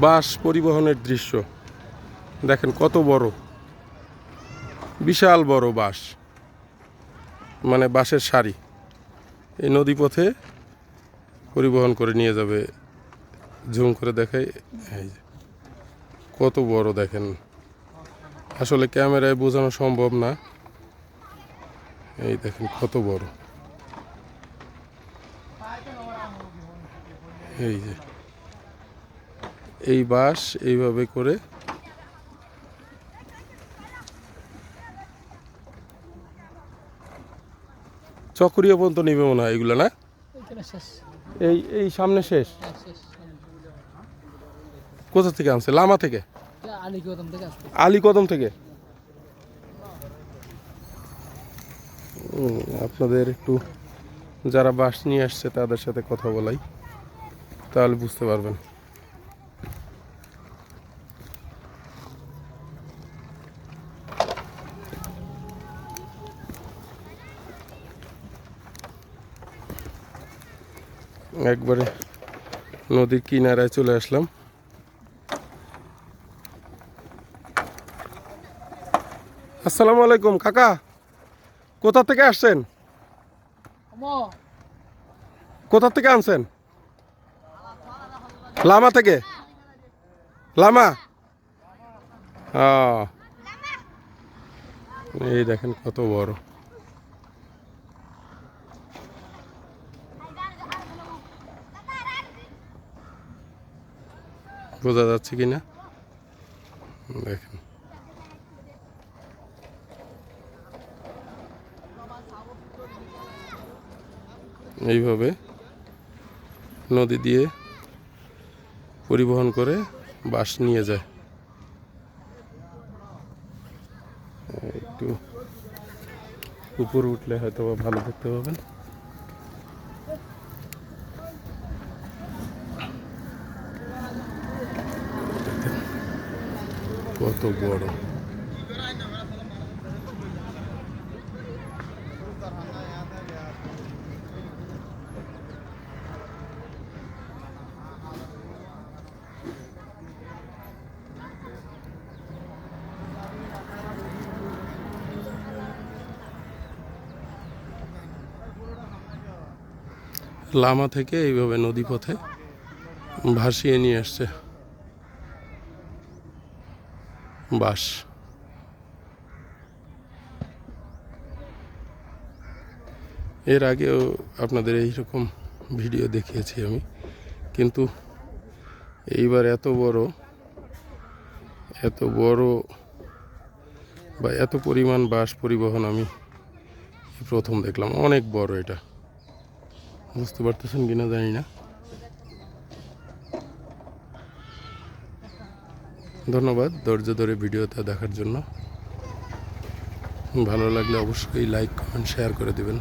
বাস পরিবহনের দৃশ্য। দেখেন কত বড়। বিশাল বড় বাস মানে বাসের সারি। এই নদীপথে পরিবহন করে নিয়ে যাবে। ঝুম করে দেখাই। এই যে। কত বড় দেখেন। আসলে ক্যামেরায় বোঝানো সম্ভব না। এই দেখেন কত বড়। এই যে এই বাস এইভাবে করে চকরিয়া পর্যন্ত নিবে মনে হয় এগুলো না? এই এই সামনে শেষ? হ্যাঁ, কোথা থেকে আনছে? লামা থেকে? আলী কদম থেকে আপনাদের একটু যারা বাস নিয়ে আসছে তাদের সাথে কথা বলাই তাহলে বুঝতে পারবেন। একবারে নদীর কিনারায় চলে আসলাম। আসসালামু আলাইকুম কাকা। কোথা থেকে আসছেন? কোথা থেকে আনছেন? লামা থেকে? লামা? ও এই দেখেন কত বড়। বোঝা যাচ্ছে কি না? দেখেন। এইভাবে নদী দিয়ে পরিবহন করে বাস নিয়ে যায়। একটু উপরে উঠলে হয়তো ভালো দেখতে পাবেন। কত বড়। লামা থেকে এইভাবে নদী পথে ভাসিয়ে নিয়ে আসছে। বাস। এর আগেও আপনাদের এই রকম ভিডিও দেখিয়েছি আমি, কিন্তু এইবার এত বড় এত বড় বা এত পরিমাণ বাস পরিবহন আমি প্রথম দেখলাম। অনেক বড় এটা। বুঝতে পারতেছেন কিনা জানি না। ধন্যবাদ ধৈর্য ধরে ভিডিওটা দেখার জন্য। ভালো লাগলে অবশ্যই লাইক কমেন্ট শেয়ার করে দেবেন।